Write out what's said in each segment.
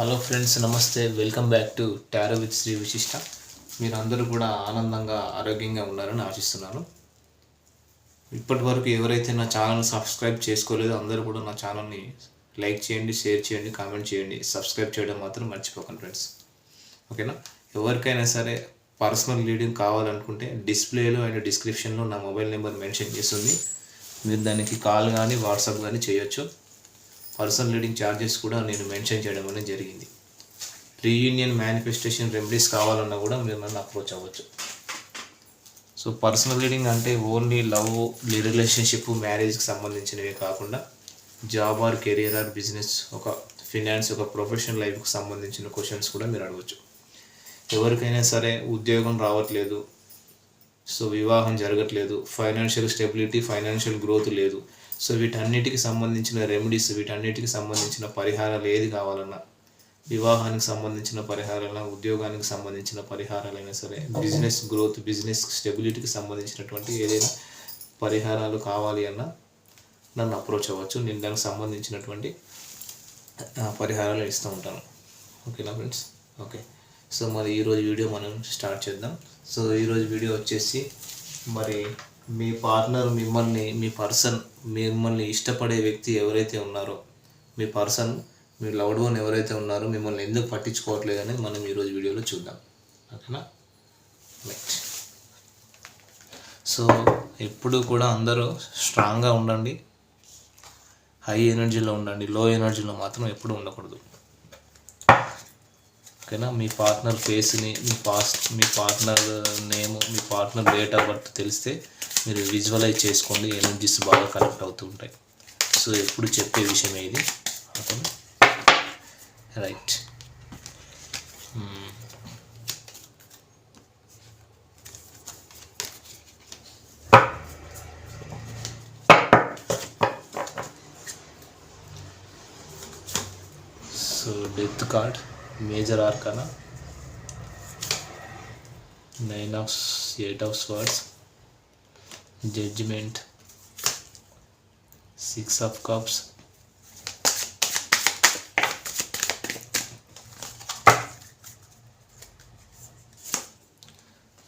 Hello friends నమస్తే welcome back to tarot with Shri Vishishta మీరు అందరూ కూడా ఆనందంగా ఆరోగ్యంగా ఉన్నారని ఆశిస్తున్నాను ఇప్పటి వరకు ఎవరైతే నా ఛానల్ సబ్స్క్రైబ్ చేసుకోలేదో అందరూ కూడా నా ఛానల్ని లైక్ చేయండి షేర్ చేయండి కామెంట్ చేయండి సబ్స్క్రైబ్ చేయడం మాత్రం మర్చిపోకండి ఫ్రెండ్స్ ఓకేనా ఎవరికైనా సరే పర్సనల్ లీడింగ్ కావాలనుకుంటే డిస్ప్లేలో అండ్ డిస్క్రిప్షన్లో నా మొబైల్ నెంబర్ మెన్షన్ చేస్తుంది మీరు దానికి కాల్ కానీ వాట్సాప్ కానీ చేయొచ్చు పర్సనల్ లీడింగ్ ఛార్జెస్ కూడా నేను మెన్షన్ చేయడం అనేది జరిగింది రీయూనియన్ మేనిఫెస్టేషన్ రెమెడీస్ కావాలన్నా కూడా మీరు నన్ను అప్రోచ్ అవ్వచ్చు సో పర్సనల్ లీడింగ్ అంటే ఓన్లీ లవ్ రిలేషన్షిప్ మ్యారేజ్కి సంబంధించినవే కాకుండా job or career or business ఒక ఫినాన్స్ ఒక ప్రొఫెషనల్ లైఫ్కి సంబంధించిన క్వశ్చన్స్ కూడా మీరు అడగవచ్చు ఎవరికైనా సరే ఉద్యోగం రావట్లేదు సో వివాహం జరగట్లేదు ఫైనాన్షియల్ స్టెబిలిటీ ఫైనాన్షియల్ గ్రోత్ లేదు సో వీటన్నిటికి సంబంధించిన రెమెడీస్ వీటన్నిటికి సంబంధించిన పరిహారాలు ఏది కావాలన్నా వివాహానికి సంబంధించిన పరిహారాలైనా ఉద్యోగానికి సంబంధించిన పరిహారాలైనా సరే బిజినెస్ గ్రోత్ బిజినెస్ స్టెబిలిటీకి సంబంధించినటువంటి ఏదైనా పరిహారాలు కావాలి అన్నా నన్ను అప్రోచ్ అవ్వచ్చు నేను దానికి సంబంధించినటువంటి పరిహారాలు ఇస్తూ ఉంటాను ఓకేనా ఫ్రెండ్స్ ఓకే సో మరి ఈరోజు వీడియో మనం స్టార్ట్ చేద్దాం సో ఈరోజు వీడియో వచ్చేసి మరి మీ పార్ట్నర్ మిమ్మల్ని మీ పర్సన్ మిమ్మల్ని ఇష్టపడే వ్యక్తి ఎవరైతే ఉన్నారో మీ పర్సన్ మీ లవ్డ్ వన్ ఎవరైతే ఉన్నారో మిమ్మల్ని ఎందుకు పట్టించుకోవట్లేదు అనేది మనం ఈరోజు వీడియోలో చూద్దాం ఓకేనా నెక్స్ట్ సో ఎప్పుడు కూడా అందరూ స్ట్రాంగ్గా ఉండండి హై ఎనర్జీలో ఉండండి లో ఎనర్జీలో మాత్రం ఎప్పుడు ఉండకూడదు ఓకేనా మీ పార్ట్నర్ ఫేస్ని మీ పాస్ట్ మీ పార్ట్నర్ నేమ్ మీ పార్ట్నర్ డేట్ ఆఫ్ బర్త్ తెలిస్తే మీరు విజువలైజ్ చేసుకోండి ఎనర్జీస్ బాగా కనెక్ట్ అవుతూ ఉంటాయి సో ఎప్పుడు చెప్పే విషయం ఇది right so death card Major Arcana, 8 of Swords, Judgment, 6 of Cups,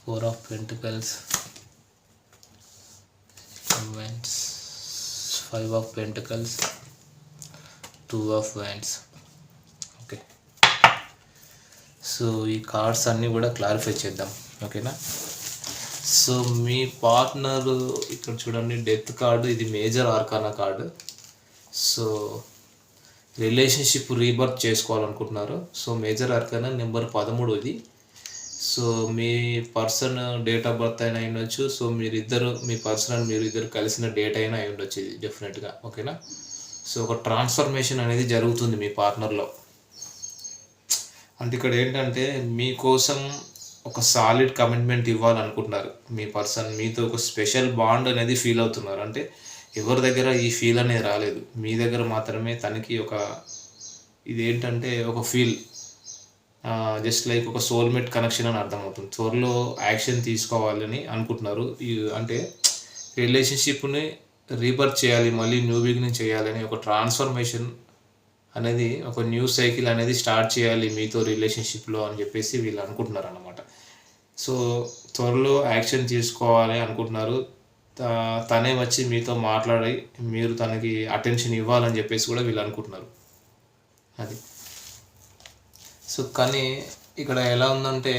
Four of Pentacles, Wands, 5 of Pentacles, 2 of Wands. So ఈ కార్డ్స్ అన్నీ కూడా క్లారిఫై చేద్దాం ఓకేనా సో మీ పార్ట్నర్ ఇక్కడ చూడండి డెత్ కార్డు ఇది major arcana card so relationship rebirth చేసుకోవాలనుకుంటున్నారు so major arcana number పదమూడు ఇది సో మీ పర్సన్ డేట్ ఆఫ్ బర్త్ అయినా అయ్యుండొచ్చు సో మీరిద్దరు మీ పర్సన్ అండ్ మీరు ఇద్దరు కలిసిన డేట్ అయినా అయి ఉండొచ్చు ఇది డెఫినెట్గా ఓకేనా సో ఒక ట్రాన్స్ఫర్మేషన్ అనేది జరుగుతుంది మీ పార్ట్నర్లో అంటే ఇక్కడ ఏంటంటే మీకోసం ఒక సాలిడ్ కమిట్మెంట్ ఇవ్వాలనుకుంటున్నారు మీ పర్సన్ మీతో ఒక స్పెషల్ బాండ్ అనేది ఫీల్ అవుతున్నారు అంటే ఎవరి దగ్గర ఈ ఫీల్ అనేది రాలేదు మీ దగ్గర మాత్రమే తనకి ఒక ఇది ఏంటంటే ఒక ఫీల్ జస్ట్ లైక్ ఒక సోల్మేట్ కనెక్షన్ అని అర్థమవుతుంది త్వరలో యాక్షన్ తీసుకోవాలని అనుకుంటున్నారు అంటే రిలేషన్షిప్ని రీబర్త్ చేయాలి మళ్ళీ న్యూ బిగినింగ్ చేయాలని ఒక ట్రాన్స్ఫర్మేషన్ అనేది ఒక న్యూస్ సైకిల్ అనేది స్టార్ట్ చేయాలి మీతో రిలేషన్షిప్లో అని చెప్పేసి వీళ్ళు అనుకుంటున్నారు అనమాట సో త్వరలో యాక్షన్ తీసుకోవాలి అనుకుంటున్నారు తనే వచ్చి మీతో మాట్లాడి మీరు తనకి అటెన్షన్ ఇవ్వాలని చెప్పేసి కూడా వీళ్ళు అనుకుంటున్నారు అది సో కానీ ఇక్కడ ఎలా ఉందంటే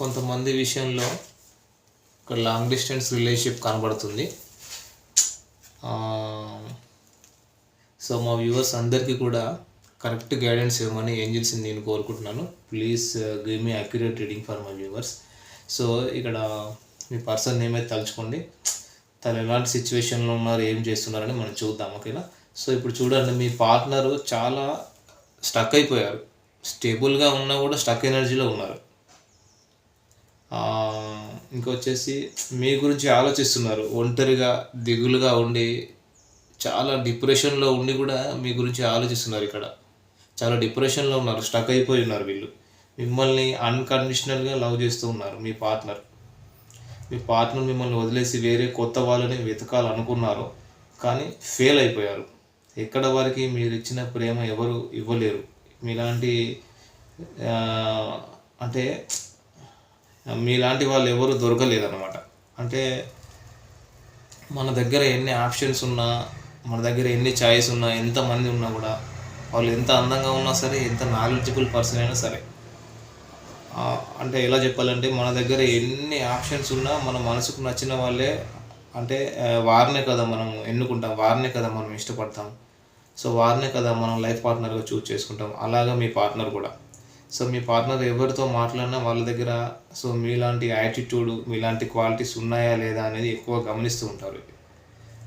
కొంతమంది విషయంలో ఇక్కడ లాంగ్ డిస్టెన్స్ రిలేషన్షిప్ కనబడుతుంది సో మా వ్యూవర్స్ అందరికీ కూడా కరెక్ట్ గైడెన్స్ ఇవ్వమని ఏంజల్స్ని నేను కోరుకుంటున్నాను please give me accurate reading for my viewers so ఇక్కడ మీ పర్సన్ నేమైతే తలుచుకోండి తను ఎలాంటి సిచ్యువేషన్లో ఉన్నారు ఏం చేస్తున్నారని మనం చూద్దాం ఓకేనా సో ఇప్పుడు చూడండి మీ పార్ట్నరు చాలా స్టక్ అయిపోయారు స్టేబుల్గా ఉన్నా కూడా స్టక్ ఎనర్జీలో ఉన్నారు ఇంకొచ్చేసి మీ గురించి ఆలోచిస్తున్నారు ఒంటరిగా దిగులుగా ఉండి చాలా డిప్రెషన్లో ఉండి కూడా మీ గురించి ఆలోచిస్తున్నారు ఇక్కడ చాలా డిప్రెషన్లో ఉన్నారు స్టక్ అయిపోయి ఉన్నారు వీళ్ళు మిమ్మల్ని అన్కండిషనల్గా లవ్ చేస్తూ ఉన్నారు మీ పార్ట్నర్ మీ పార్ట్నర్ మిమ్మల్ని వదిలేసి వేరే కొత్త వాళ్ళని వెతకాలనుకున్నారు కానీ ఫెయిల్ అయిపోయారు ఎక్కడ వారికి మీరు ఇచ్చిన ప్రేమ ఎవరు ఇవ్వలేరు మీలాంటి అంటే మీలాంటి వాళ్ళు ఎవరు దొరకలేదన్నమాట అంటే మన దగ్గర ఎన్ని ఆప్షన్స్ ఉన్నా మన దగ్గర ఎన్ని ఛాయిస్ ఉన్నా ఎంతమంది ఉన్నా కూడా వాళ్ళు ఎంత అందంగా ఉన్నా సరే ఎంత నాలెడ్జబుల్ పర్సన్ అయినా సరే అంటే ఎలా చెప్పాలంటే మన దగ్గర ఎన్ని ఆప్షన్స్ ఉన్నా మన మనసుకు నచ్చిన వాళ్ళే అంటే వారినే కదా మనం ఎన్నుకుంటాం వారినే కదా మనం ఇష్టపడతాం సో వారినే కదా మనం లైఫ్ పార్ట్నర్గా చూస్ చేసుకుంటాం అలాగా మీ పార్ట్నర్ కూడా సో మీ పార్ట్నర్ ఎవరితో మాట్లాడినా వాళ్ళ దగ్గర సో మీలాంటి యాటిట్యూడ్ మీలాంటి క్వాలిటీస్ ఉన్నాయా లేదా అనేది ఎక్కువ గమనిస్తూ ఉంటారు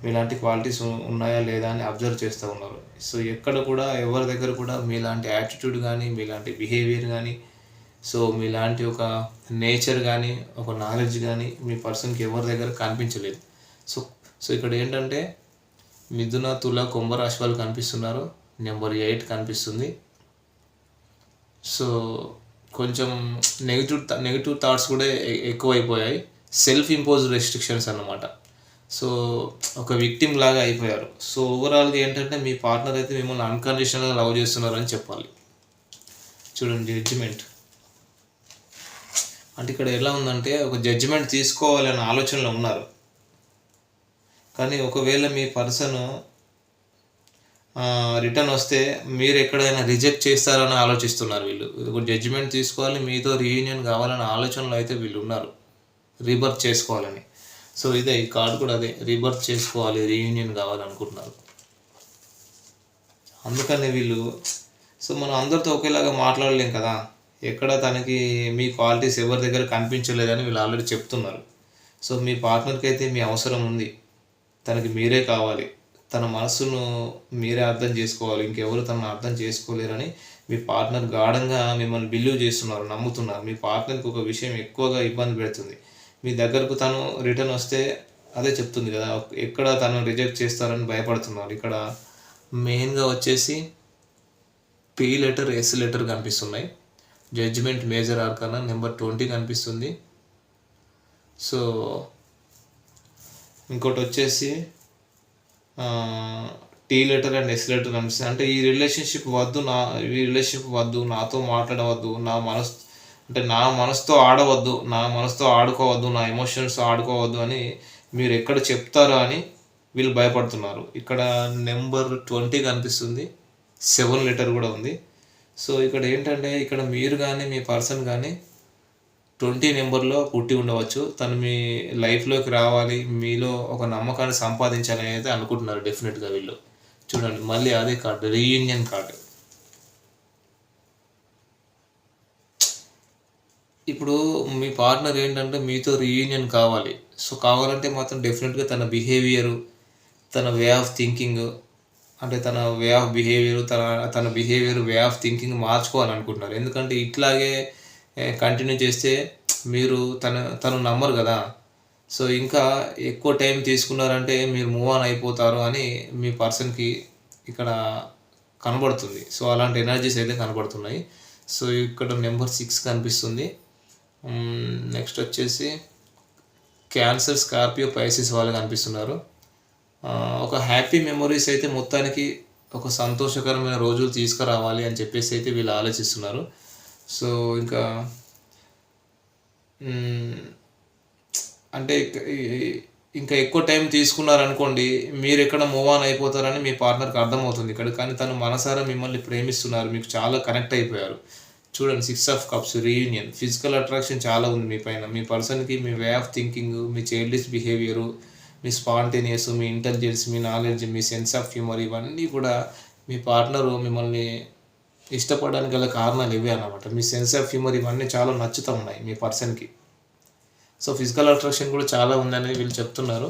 మీలాంటి క్వాలిటీస్ ఉన్నాయా లేదా అని అబ్జర్వ్ చేస్తూ ఉన్నారు సో ఎక్కడ కూడా ఎవరి దగ్గర కూడా మీలాంటి యాటిట్యూడ్ కానీ మీలాంటి బిహేవియర్ కానీ సో మీలాంటి ఒక నేచర్ కానీ ఒక నాలెడ్జ్ కానీ మీ పర్సన్కి ఎవరి దగ్గర కనిపించలేదు సో సో ఇక్కడ ఏంటంటే మిథున తుల కుంభరాశి వాళ్ళు కనిపిస్తున్నారు నెంబర్ ఎయిట్ కనిపిస్తుంది సో కొంచెం నెగిటివ్ నెగిటివ్ థాట్స్ కూడా ఎక్కువైపోయాయి సెల్ఫ్ ఇంపోజ్ రెస్ట్రిక్షన్స్ అన్నమాట సో ఒక విక్టిమ్ లాగా అయిపోయారు సో ఓవరాల్గా ఏంటంటే మీ పార్ట్నర్ అయితే మిమ్మల్ని అన్కండిషనల్గా లవ్ చేస్తున్నారని చెప్పాలి చూడండి జడ్జిమెంట్ అంటే ఇక్కడ ఎలా ఉందంటే ఒక జడ్జిమెంట్ తీసుకోవాలనే ఆలోచనలో ఉన్నారు కానీ ఒకవేళ మీ పర్సన్ రిటర్న్ వస్తే మీరు ఎక్కడైనా రిజెక్ట్ చేస్తారని ఆలోచిస్తున్నారు వీళ్ళు ఒక జడ్జిమెంట్ తీసుకోవాలి మీతో రీయూనియన్ కావాలనే ఆలోచనలో అయితే వీళ్ళు ఉన్నారు రీబర్త్ చేసుకోవాలని సో ఇదే ఈ కార్డు కూడా అదే రీబర్త్ చేసుకోవాలి రీయూనియన్ కావాలనుకుంటున్నారు అందుకనే వీళ్ళు సో మనం అందరితో ఒకేలాగా మాట్లాడలేం కదా ఎక్కడ తనకి మీ క్వాలిటీస్ ఎవరి దగ్గర కనిపించలేదని వీళ్ళు ఆల్రెడీ చెప్తున్నారు సో మీ పార్ట్నర్కి అయితే మీ అవసరం ఉంది తనకి మీరే కావాలి తన మనస్సును మీరే అర్థం చేసుకోవాలి ఇంకెవరు తనను అర్థం చేసుకోలేరని మీ పార్ట్నర్ గాఢంగా మిమ్మల్ని బిలీవ్ చేస్తున్నారు నమ్ముతున్నారు మీ పార్ట్నర్కి ఒక విషయం ఎక్కువగా ఇబ్బంది పెడుతుంది మీ దగ్గరకు తను రిటర్న్ వస్తే అదే చెప్తుంది కదా ఎక్కడ తను రిజెక్ట్ చేస్తారని భయపడుతున్నారు ఇక్కడ మెయిన్గా వచ్చేసి పి లెటర్ ఎస్ లెటర్ కనిపిస్తున్నాయి judgement major arcana number twenty కనిపిస్తుంది సో ఇంకోటి వచ్చేసి T letter and S letter కనిపిస్తుంది అంటే ఈ రిలేషన్షిప్ వద్దు నా ఈ రిలేషన్షిప్ వద్దు నాతో మాట్లాడవద్దు నా మనసు అంటే నా మనసుతో ఆడవద్దు నా మనసుతో ఆడుకోవద్దు నా ఎమోషన్స్ ఆడుకోవద్దు అని మీరు ఎక్కడ చెప్తారో అని వీళ్ళు భయపడుతున్నారు ఇక్కడ నెంబర్ ట్వంటీ కనిపిస్తుంది సెవెన్ లెటర్ కూడా ఉంది సో ఇక్కడ ఏంటంటే ఇక్కడ మీరు కానీ మీ పర్సన్ కానీ ట్వంటీ నెంబర్లో పుట్టి ఉండవచ్చు తను మీ లైఫ్లోకి రావాలి మీలో ఒక నమ్మకాన్ని సంపాదించాలని అయితే అనుకుంటున్నారు డెఫినెట్గా వీళ్ళు చూడండి మళ్ళీ అదే కార్డు రీయూనియన్ కార్డు ఇప్పుడు మీ పార్ట్నర్ ఏంటంటే మీతో రీయూనియన్ కావాలి సో కావాలంటే మాత్రం డెఫినెట్గా తన బిహేవియరు తన వే ఆఫ్ థింకింగ్ అంటే తన వే ఆఫ్ బిహేవియర్ తన తన బిహేవియర్ వే ఆఫ్ థింకింగ్ మార్చుకోవాలి అనుకుంటున్నారు ఎందుకంటే ఇట్లాగే కంటిన్యూ చేస్తే మీరు తన తను నమ్మరు కదా సో ఇంకా ఎక్కువ టైం తీసుకున్నారంటే మీరు మూవ్ ఆన్ అయిపోతారు అని మీ పర్సన్కి ఇక్కడ కనబడుతుంది సో అలాంటి ఎనర్జీస్ అయితే కనబడుతున్నాయి సో ఇక్కడ నెంబర్ సిక్స్ కనిపిస్తుంది నెక్స్ట్ వచ్చేసి క్యాన్సర్ స్కార్పియో పైసిస్ వాళ్ళు కనిపిస్తున్నారు ఒక హ్యాపీ మెమొరీస్ అయితే మొత్తానికి ఒక సంతోషకరమైన రోజులు తీసుకురావాలి అని చెప్పేసి అయితే వీళ్ళు ఆలోచిస్తున్నారు సో ఇంకా అంటే ఇంకా ఎక్కువ టైం తీసుకున్నారనుకోండి మీరు ఎక్కడ మూవ్ ఆన్ అయిపోతారని మీ పార్ట్నర్కి అర్థమవుతుంది ఇక్కడ కానీ తను మనసారా మిమ్మల్ని ప్రేమిస్తున్నారు మీకు చాలా కనెక్ట్ అయిపోయారు చూడండి six of cups reunion physical attraction చాలా ఉంది మీ పైన మీ పర్సన్కి మీ వే ఆఫ్ థింకింగ్ మీ చైల్డిష్ బిహేవియరు మీ స్పాంటేనియస్ మీ ఇంటెలిజెన్స్ మీ నాలెడ్జ్ మీ సెన్స్ ఆఫ్ హ్యూమర్ ఇవన్నీ కూడా మీ పార్ట్నరు మిమ్మల్ని ఇష్టపడడానికి గల కారణాలు ఇవే అనమాట మీ సెన్స్ ఆఫ్ హ్యూమర్ ఇవన్నీ చాలా నచ్చుతూ ఉన్నాయి మీ పర్సన్కి సో ఫిజికల్ అట్రాక్షన్ కూడా చాలా ఉందని వీళ్ళు చెప్తున్నారు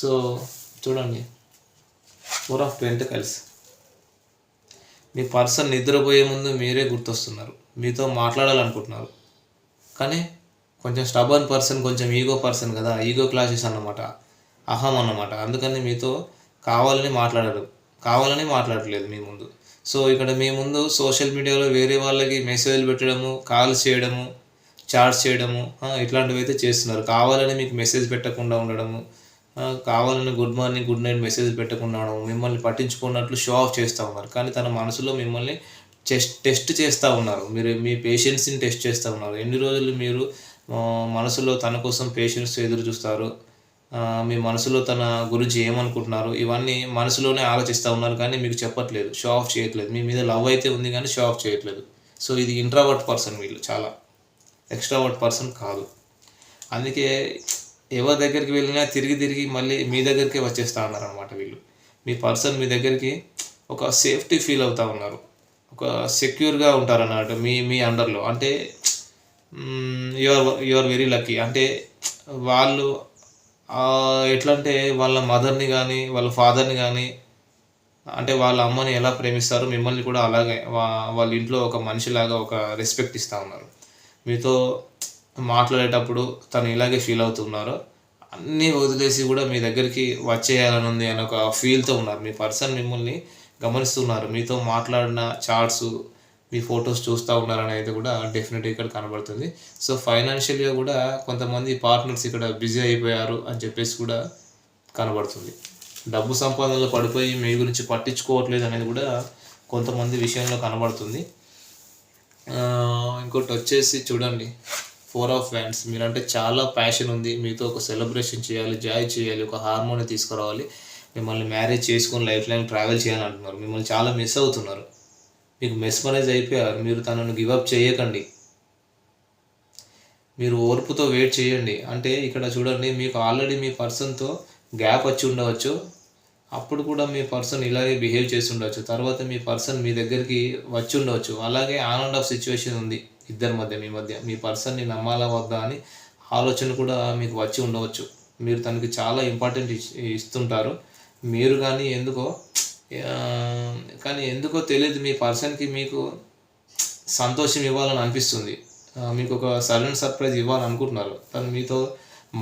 సో చూడండి ఫోర్ ఆఫ్ కల్స్ మీ పర్సన్ నిద్రపోయే ముందు మీరే గుర్తొస్తున్నారు మీతో మాట్లాడాలనుకుంటున్నారు కానీ కొంచెం స్టబర్న్ పర్సన్ కొంచెం ఈగో పర్సన్ కదా ఈగో క్లాసెస్ అన్నమాట అహం అన్నమాట అందుకని మీతో కావాలని మాట్లాడరు కావాలని మాట్లాడలేదు మీ ముందు సో ఇక్కడ మీ ముందు సోషల్ మీడియాలో వేరే వాళ్ళకి మెసేజ్లు పెట్టడము కాల్స్ చేయడము చాట్స్ చేయడము ఇట్లాంటివి అయితే చేస్తున్నారు కావాలని మీకు మెసేజ్ పెట్టకుండా ఉండడము కావాలని good morning good night message పెట్టకుండా మిమ్మల్ని పట్టించుకున్నట్లు షో ఆఫ్ చేస్తూ ఉన్నారు కానీ తన మనసులో మిమ్మల్ని చెస్ట్ టెస్ట్ చేస్తూ ఉన్నారు మీరు మీ పేషెంట్స్ని టెస్ట్ చేస్తూ ఉన్నారు ఎన్ని రోజులు మీరు మనసులో తన కోసం పేషెంట్స్ ఎదురు చూస్తారు మీ మనసులో తన గురించి ఏమనుకుంటున్నారు ఇవన్నీ మనసులోనే ఆలోచిస్తూ ఉన్నారు కానీ మీకు చెప్పట్లేదు షో ఆఫ్ చేయట్లేదు మీ మీద లవ్ అయితే ఉంది కానీ షో ఆఫ్ చేయట్లేదు సో ఇది ఇంట్రావర్ట్ పర్సన్ వీళ్ళు చాలా ఎక్స్ట్రావర్ట్ పర్సన్ కాదు అందుకే ఎవరి దగ్గరికి వెళ్ళినా తిరిగి తిరిగి మళ్ళీ మీ దగ్గరికే వచ్చేస్తూ అనమాట వీళ్ళు మీ పర్సన్ మీ దగ్గరికి ఒక సేఫ్టీ ఫీల్ అవుతూ ఉన్నారు ఒక సెక్యూర్గా ఉంటారు అన్నట్టు మీ మీ అండర్లో అంటే your your you are very lucky అంటే వాళ్ళు ఎట్లా అంటే వాళ్ళ మదర్ని కానీ వాళ్ళ ఫాదర్ని కానీ అంటే వాళ్ళ అమ్మని ఎలా ప్రేమిస్తారు మిమ్మల్ని కూడా అలాగే వాళ్ళ ఇంట్లో ఒక మనిషిలాగా ఒక రెస్పెక్ట్ ఇస్తూ ఉన్నారు మీతో మాట్లాడేటప్పుడు తను ఇలాగే ఫీల్ అవుతున్నారో అన్నీ వదిలేసి కూడా మీ దగ్గరికి వచ్చేయాలని ఉంది అని ఒక ఫీల్తో ఉన్నారు మీ పర్సన్ మిమ్మల్ని గమనిస్తున్నారు మీతో మాట్లాడిన చార్ట్స్ మీ ఫొటోస్ చూస్తూ ఉన్నారనేది కూడా డెఫినెట్గా ఇక్కడ కనబడుతుంది సో ఫైనాన్షియల్గా కూడా కొంతమంది పార్ట్నర్స్ ఇక్కడ బిజీ అయిపోయారు అని చెప్పేసి కూడా కనబడుతుంది డబ్బు సంపాదనలో పడిపోయి మీ గురించి పట్టించుకోవట్లేదు అనేది కూడా కొంతమంది విషయంలో కనబడుతుంది ఇంకోటి వచ్చేసి చూడండి ఫోర్ ఆఫ్ ఫ్యాన్స్ మీరంటే చాలా ప్యాషన్ ఉంది మీతో ఒక సెలబ్రేషన్ చేయాలి జాయ్ చేయాలి ఒక హార్మోని తీసుకురావాలి మిమ్మల్ని మ్యారేజ్ చేసుకొని లైఫ్ లైన్ ట్రావెల్ చేయాలంటున్నారు మిమ్మల్ని చాలా మిస్ అవుతున్నారు మీకు మెస్మరైజ్ అయిపోయారు మీరు తనను గివప్ చేయకండి మీరు ఓర్పుతో వెయిట్ చేయండి అంటే ఇక్కడ చూడండి మీకు ఆల్రెడీ మీ పర్సన్తో గ్యాప్ వచ్చి ఉండవచ్చు అప్పుడు కూడా మీ పర్సన్ ఇలాగే బిహేవ్ చేసి ఉండవచ్చు తర్వాత మీ పర్సన్ మీ దగ్గరికి వచ్చి ఉండవచ్చు అలాగే ఆన్ అండ్ ఆఫ్ సిచ్యువేషన్ ఉంది ఇద్దరి మధ్య మీ మధ్య మీ పర్సన్ని నమ్మాలా వద్దా అని ఆలోచన కూడా మీకు వచ్చి ఉండవచ్చు మీరు తనకి చాలా ఇంపార్టెంట్ ఇస్తుంటారు మీరు కానీ ఎందుకో కానీ ఎందుకో తెలియదు మీ పర్సన్కి మీకు సంతోషం ఇవ్వాలని అనిపిస్తుంది మీకు ఒక సడన్ సర్ప్రైజ్ ఇవ్వాలనుకుంటున్నారు తను మీతో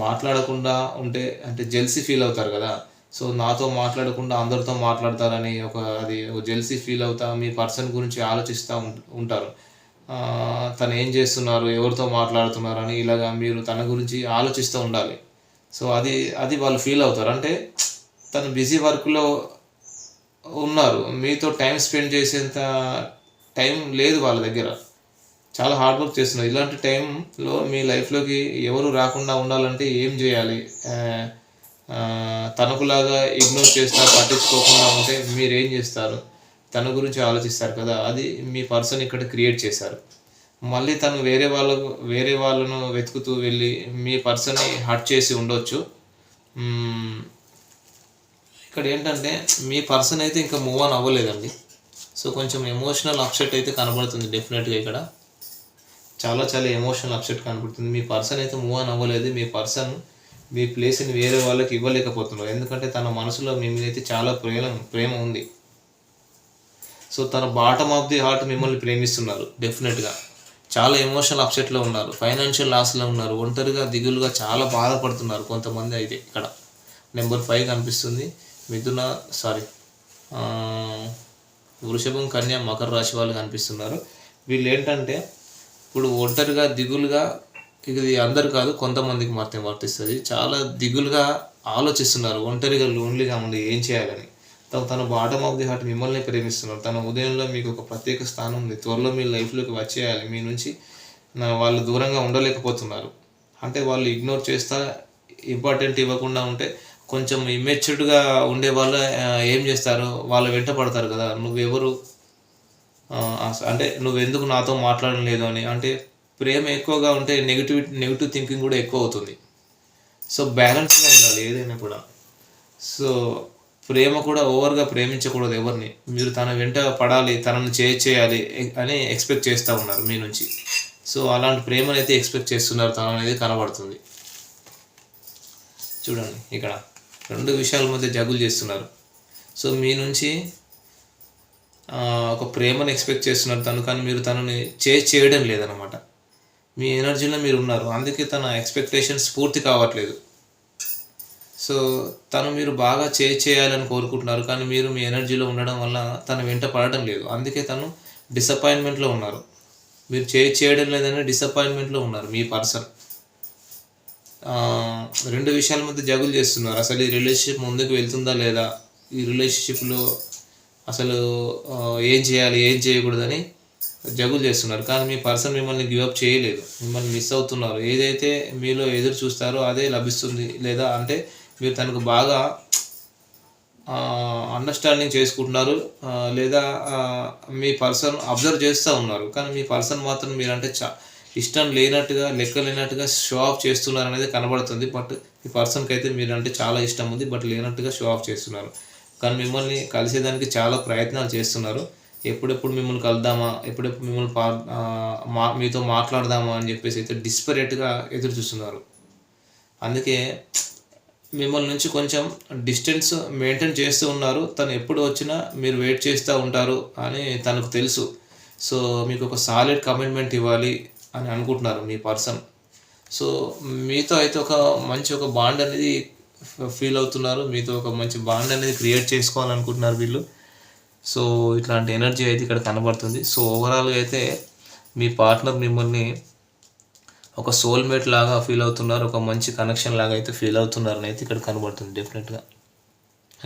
మాట్లాడకుండా ఉంటే అంటే జెల్సీ ఫీల్ అవుతారు కదా సో నాతో మాట్లాడకుండా అందరితో మాట్లాడతారని ఒక అది ఒక జెల్సీ ఫీల్ అవుతా మీ పర్సన్ గురించి ఆలోచిస్తూ ఉంటారు తను ఏం చేస్తున్నారు ఎవరితో మాట్లాడుతున్నారు అని ఇలాగా మీరు తన గురించి ఆలోచిస్తూ ఉండాలి సో అది అది వాళ్ళు ఫీల్ అవుతారు అంటే తను బిజీ వర్క్లో ఉన్నారు మీతో టైం స్పెండ్ చేసేంత టైం లేదు వాళ్ళ దగ్గర చాలా హార్డ్ వర్క్ చేస్తున్నారు ఇలాంటి టైంలో మీ లైఫ్లోకి ఎవరు రాకుండా ఉండాలంటే ఏం చేయాలి తనకులాగా ఇగ్నోర్ చేస్తా పట్టించుకోకుండా ఉంటే మీరు ఏం చేస్తారు తన గురించి ఆలోచిస్తారు కదా అది మీ పర్సన్ ఇక్కడ క్రియేట్ చేశారు మళ్ళీ తను వేరే వాళ్ళకు వేరే వాళ్ళను వెతుకుతూ వెళ్ళి మీ పర్సన్ని హర్ట్ చేసి ఉండొచ్చు ఇక్కడ ఏంటంటే మీ పర్సన్ అయితే ఇంకా మూవ్ ఆన్ అవ్వలేదండి సో కొంచెం ఎమోషనల్ అప్సెట్ అయితే కనబడుతుంది డెఫినెట్గా ఇక్కడ చాలా చాలా ఎమోషనల్ అప్సెట్ కనబడుతుంది మీ పర్సన్ అయితే మూవ్ ఆన్ అవ్వలేదు మీ పర్సన్ మీ ప్లేస్ని వేరే వాళ్ళకి ఇవ్వలేకపోతున్నారు ఎందుకంటే తన మనసులో మీ మీద అయితే చాలా ప్రేమ ప్రేమ ఉంది సో తన బాటమ్ ఆఫ్ ది హార్ట్ మిమ్మల్ని ప్రేమిస్తున్నారు డెఫినెట్గా చాలా ఎమోషనల్ అప్సెట్లో ఉన్నారు ఫైనాన్షియల్ లాస్లో ఉన్నారు ఒంటరిగా దిగులుగా చాలా బాధపడుతున్నారు కొంతమంది అయితే ఇక్కడ నెంబర్ ఫైవ్ కనిపిస్తుంది మిథున సారీ వృషభం కన్యా మకర రాశి వాళ్ళు కనిపిస్తున్నారు వీళ్ళు ఏంటంటే ఇప్పుడు ఒంటరిగా దిగులుగా ఇది అందరు కాదు కొంతమందికి మాత్రమే వర్తిస్తుంది చాలా దిగులుగా ఆలోచిస్తున్నారు ఒంటరిగా లోన్లీగా ఉండి ఏం చేయాలని తను తన బాటమ్ ఆఫ్ ది హార్ట్ మిమ్మల్ని ప్రేమిస్తున్నారు తన ఉదయంలో మీకు ఒక ప్రత్యేక స్థానం ఉంది త్వరలో మీ లైఫ్లోకి వచ్చేయాలి మీ నుంచి వాళ్ళు దూరంగా ఉండలేకపోతున్నారు అంటే వాళ్ళు ఇగ్నోర్ చేస్తా ఇంపార్టెంట్ ఇవ్వకుండా ఉంటే కొంచెం ఇమ్మెచ్యూర్డ్గా ఉండే వాళ్ళు ఏం చేస్తారు వాళ్ళు వెంట పడతారు కదా నువ్వెవరు అంటే నువ్వెందుకు నాతో మాట్లాడడం లేదు అని అంటే ప్రేమ ఎక్కువగా ఉంటే నెగిటివ్ నెగిటివ్ థింకింగ్ కూడా ఎక్కువ అవుతుంది సో బ్యాలెన్స్గా ఉండాలి ఏదైనా కూడా సో ప్రేమ కూడా ఓవర్గా ప్రేమించకూడదు ఎవరిని మీరు తన వెంట పడాలి తనను చేయాలి అని ఎక్స్పెక్ట్ చేస్తూ ఉన్నారు మీ నుంచి సో అలాంటి ప్రేమనైతే ఎక్స్పెక్ట్ చేస్తున్నారు తన అనేది కనబడుతుంది చూడండి ఇక్కడ రెండు విషయాల మధ్య జగులు చేస్తున్నారు సో మీ నుంచి ఒక ప్రేమను ఎక్స్పెక్ట్ చేస్తున్నారు తను కానీ మీరు తనని చే చేయడం లేదనమాట మీ ఎనర్జీలో మీరు ఉన్నారు అందుకే తన ఎక్స్పెక్టేషన్స్ పూర్తి కావట్లేదు సో తను మీరు బాగా చే చేయాలని కోరుకుంటున్నారు కానీ మీరు మీ ఎనర్జీలో ఉండడం వల్ల తను వెంట పడడం లేదు అందుకే తను డిసప్పాయింట్మెంట్లో ఉన్నారు మీరు చే చేయడం లేదని డిసప్పాయింట్మెంట్లో ఉన్నారు మీ పర్సన్ రెండు విషయాల మధ్య జగులు చేస్తున్నారు అసలు ఈ రిలేషన్షిప్ ముందుకు వెళ్తుందా లేదా ఈ రిలేషన్షిప్లో అసలు ఏం చేయాలి ఏం చేయకూడదని జగులు చేస్తున్నారు కానీ మీ పర్సన్ మిమ్మల్ని గివప్ చేయలేదు మిమ్మల్ని మిస్ అవుతున్నారు ఏదైతే మీలో ఎదురు చూస్తారో అదే లభిస్తుంది లేదా అంటే మీరు తనకు బాగా అండర్స్టాండింగ్ చేసుకుంటున్నారు లేదా మీ పర్సన్ అబ్జర్వ్ చేస్తూ ఉన్నారు కానీ మీ పర్సన్ మాత్రం మీరంటే చా ఇష్టం లేనట్టుగా లెక్క లేనట్టుగా షో ఆఫ్ చేస్తున్నారు అనేది కనబడుతుంది బట్ ఈ పర్సన్కి అయితే మీరంటే చాలా ఇష్టం ఉంది బట్ లేనట్టుగా షో ఆఫ్ చేస్తున్నారు కానీ మిమ్మల్ని కలిసేదానికి చాలా ప్రయత్నాలు చేస్తున్నారు ఎప్పుడెప్పుడు మిమ్మల్ని కలుద్దామా ఎప్పుడెప్పుడు మిమ్మల్ని మా మీతో మాట్లాడదామా అని చెప్పేసి అయితే డిస్పరేట్గా ఎదురు చూస్తున్నారు అందుకే మిమ్మల్ని నుంచి కొంచెం డిస్టెన్స్ మెయింటైన్ చేస్తూ ఉన్నారు తను ఎప్పుడు వచ్చినా మీరు వెయిట్ చేస్తూ ఉంటారు అని తనకు తెలుసు సో మీకు ఒక సాలిడ్ కమిట్మెంట్ ఇవ్వాలి అని అనుకుంటున్నారు మీ పర్సన్ సో మీతో అయితే ఒక మంచి ఒక బాండ్ అనేది ఫీల్ అవుతున్నారు మీతో ఒక మంచి బాండ్ అనేది క్రియేట్ చేసుకోవాలనుకుంటున్నారు వీళ్ళు సో ఇట్లాంటి ఎనర్జీ అయితే ఇక్కడ కనబడుతుంది సో ఓవరాల్గా అయితే మీ పార్ట్నర్ మిమ్మల్ని ఒక సోల్మేట్ లాగా ఫీల్ అవుతున్నారు ఒక మంచి కనెక్షన్ లాగా అయితే ఫీల్ అవుతున్నారని అయితే ఇక్కడ కనబడుతుంది డెఫినెట్గా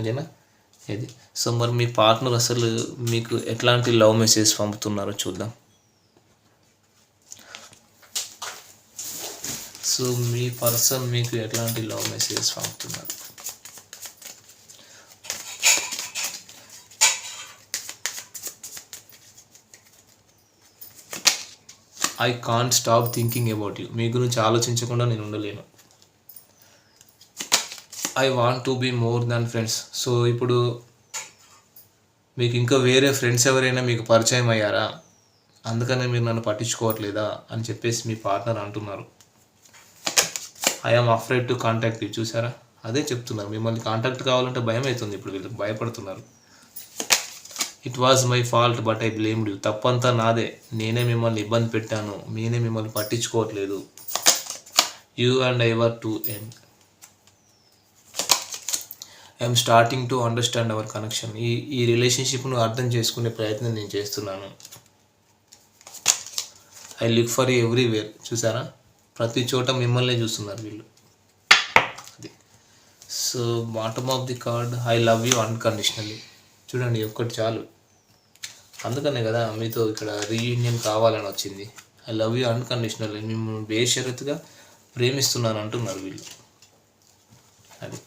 అదేనా ఇది సో మరి మీ పార్ట్నర్ అసలు మీకు ఎట్లాంటి లవ్ మెసేజ్ పంపుతున్నారో చూద్దాం సో మీ పర్సన్ మీకు ఎట్లాంటి లవ్ మెసేజెస్ పంపుతున్నారు I can't stop thinking about you మీ గురించి ఆలోచించకుండా నేను ఉండలేను I want to be more than friends so ఇప్పుడు మీకు ఇంకా వేరే ఫ్రెండ్స్ ఎవరైనా మీకు పరిచయం అయ్యారా అందుకనే మీరు నన్ను పట్టించుకోవట్లేదా అని చెప్పేసి మీ పార్ట్నర్ అంటున్నారు I'm afraid to contact you చూసారా అదే చెప్తున్నారు మిమ్మల్ని కాంటాక్ట్ కావాలంటే భయం అవుతుంది ఇప్పుడు వీళ్ళు భయపడుతున్నారు it was my fault but I blamed you తప్పంతా నాదే నేనే మిమ్మల్ని ఇబ్బంది పెట్టాను నేనే మిమ్మల్ని పట్టించుకోవట్లేదు you and I were to end I'm starting to understand our connection ఈ ఈ రిలేషన్షిప్ను అర్థం చేసుకునే ప్రయత్నం నేను చేస్తున్నాను ఐ లుక్ ఫర్ ఎవ్రీవేర్ చూసారా ప్రతి చోట మిమ్మల్ని చూస్తున్నారు వీళ్ళు అది so bottom of the card I love you unconditionally చూడండి ఒక్కటి చాలు అందుకనే కదా మీతో ఇక్కడ రీయూనియన్ కావాలని వచ్చింది ఐ లవ్ యూ అన్కండిషనల్ మిమ్మల్ని బేషరత్గా ప్రేమిస్తున్నాను అంటున్నారు వీళ్ళు అది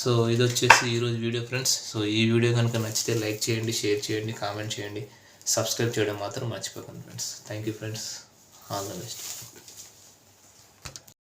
సో ఇది వచ్చేసి ఈరోజు వీడియో ఫ్రెండ్స్ సో ఈ వీడియో కనుక నచ్చితే లైక్ చేయండి షేర్ చేయండి కామెంట్ చేయండి సబ్స్క్రైబ్ చేయడం మాత్రం మర్చిపోకండి friends thank you friends all the best